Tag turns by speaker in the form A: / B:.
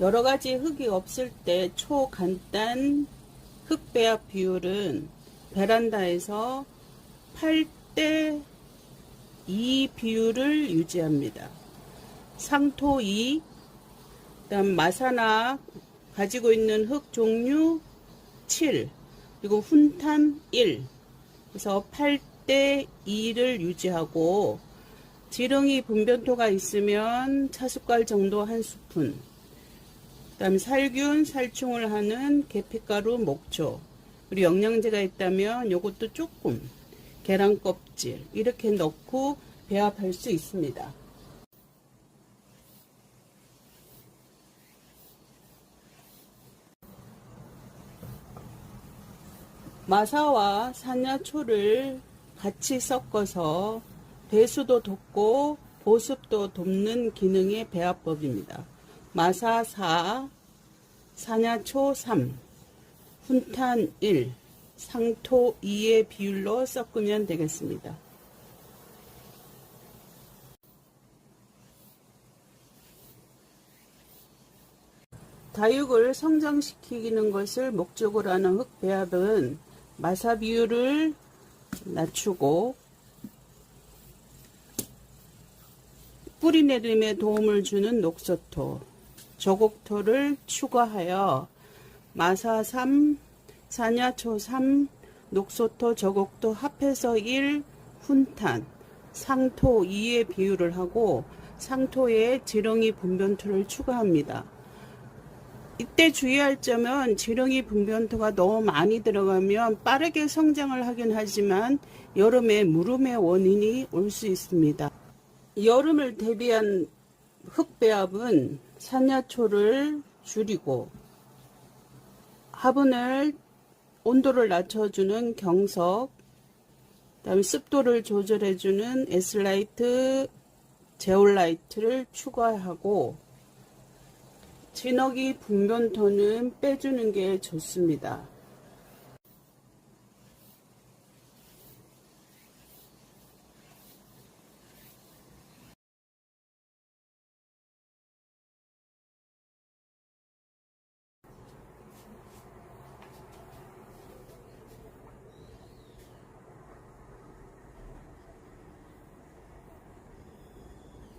A: 여러 가지 흙이 없을 때 초간단 흙배합 비율은 베란다에서 8대 2 비율을 유지합니다. 상토 2, 그다음 마사나 가지고 있는 흙 종류 7, 그리고 훈탄 1. 그래서 8대 2를 유지하고 지렁이 분변토가 있으면 차숫갈 정도 한 스푼. 그다음 살균, 살충을 하는 계피가루, 목초. 그리고 영양제가 있다면 요것도 조금 계란 껍질 이렇게 넣고 배합할 수 있습니다. 마사와 산야초를 같이 섞어서 배수도 돕고 보습도 돕는 기능의 배합법입니다. 마사 4, 산야초 3, 훈탄 1, 상토 2의 비율로 섞으면 되겠습니다. 다육을 성장시키는 것을 목적으로 하는 흙배합은 마사 비율을 낮추고 뿌리 내림에 도움을 주는 녹소토, 저곡토를 추가하여 마사 3, 산야초 3, 녹소토, 저곡토 합해서 1, 훈탄, 상토 2의 비율을 하고 상토에 지렁이 분변토를 추가합니다. 이때 주의할 점은 지렁이 분변토가 너무 많이 들어가면 빠르게 성장을 하긴 하지만 여름에 무름의 원인이 올 수 있습니다. 여름을 대비한 흙배합은 산야초를 줄이고 화분을 온도를 낮춰주는 경석, 그다음에 습도를 조절해주는 에슬라이트, 제올라이트를 추가하고 진흙이 분변토는 빼주는 게 좋습니다.